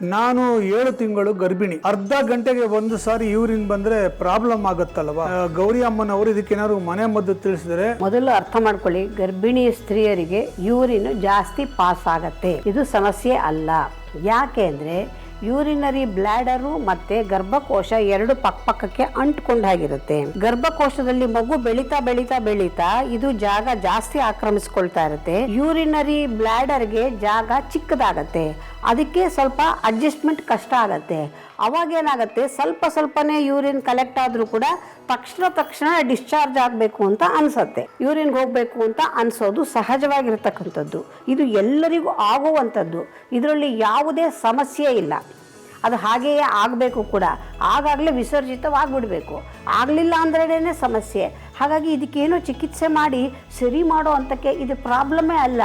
ನಾನು ಏಳು ತಿಂಗಳು ಗರ್ಭಿಣಿ. ಅರ್ಧ ಗಂಟೆಗೆ ಒಂದು ಸಾರಿ ಯೂರಿನ್ ಬಂದ್ರೆ ಪ್ರಾಬ್ಲಮ್ ಆಗುತ್ತಲ್ವಾ ಗೌರಿ ಅಮ್ಮನವರು ಇದಕ್ಕೇನಾದ್ರು ಮನೆ ಮದ್ದು ತಿಳಿಸಿದ್ರೆ? ಮೊದಲು ಅರ್ಥ ಮಾಡ್ಕೊಳ್ಳಿ, ಗರ್ಭಿಣಿ ಸ್ತ್ರೀಯರಿಗೆ ಯೂರಿನ್ ಜಾಸ್ತಿ ಪಾಸ್ ಆಗತ್ತೆ. ಇದು ಸಮಸ್ಯೆ ಅಲ್ಲ. ಯಾಕೆ ಅಂದರೆ ಯೂರಿನರಿ ಬ್ಲ್ಯಾಡರು ಮತ್ತೆ ಗರ್ಭಕೋಶ ಎರಡು ಪಕ್ಕಪಕ್ಕಕ್ಕೆ ಅಂಟ್ಕೊಂಡಾಗಿರುತ್ತೆ ಗರ್ಭಕೋಶದಲ್ಲಿ ಮಗು ಬೆಳೀತಾ ಬೆಳೀತಾ ಬೆಳೀತಾ ಇದು ಜಾಗ ಜಾಸ್ತಿ ಆಕ್ರಮಿಸ್ಕೊಳ್ತಾ ಇರುತ್ತೆ. ಯೂರಿನರಿ ಬ್ಲ್ಯಾಡರ್ಗೆ ಜಾಗ ಚಿಕ್ಕದಾಗತ್ತೆ. ಅದಕ್ಕೆ ಸ್ವಲ್ಪ ಅಡ್ಜಸ್ಟ್ಮೆಂಟ್ ಕಷ್ಟ ಆಗತ್ತೆ. ಅವಾಗ ಏನಾಗುತ್ತೆ? ಸ್ವಲ್ಪ ಸ್ವಲ್ಪನೇ ಯೂರಿನ್ ಕಲೆಕ್ಟ್ ಆದರೂ ಕೂಡ ತಕ್ಷಣ ತಕ್ಷಣ ಡಿಸ್ಚಾರ್ಜ್ ಆಗಬೇಕು ಅಂತ ಅನ್ಸತ್ತೆ. ಯೂರಿನ್ಗೆ ಹೋಗಬೇಕು ಅಂತ ಅನ್ಸೋದು ಸಹಜವಾಗಿರ್ತಕ್ಕಂಥದ್ದು. ಇದು ಎಲ್ಲರಿಗೂ ಆಗುವಂಥದ್ದು. ಇದರಲ್ಲಿ ಯಾವುದೇ ಸಮಸ್ಯೆ ಇಲ್ಲ. ಅದು ಹಾಗೆಯೇ ಆಗಬೇಕು ಕೂಡ. ಆಗಾಗಲೇ ವಿಸರ್ಜಿತವಾಗಿಬಿಡಬೇಕು. ಆಗಲಿಲ್ಲ ಅಂದ್ರೇ ಸಮಸ್ಯೆ. ಹಾಗಾಗಿ ಇದಕ್ಕೇನೋ ಚಿಕಿತ್ಸೆ ಮಾಡಿ ಸರಿ ಮಾಡೋ ಅಂತಕ್ಕೆ ಇದು ಪ್ರಾಬ್ಲಮೇ ಅಲ್ಲ.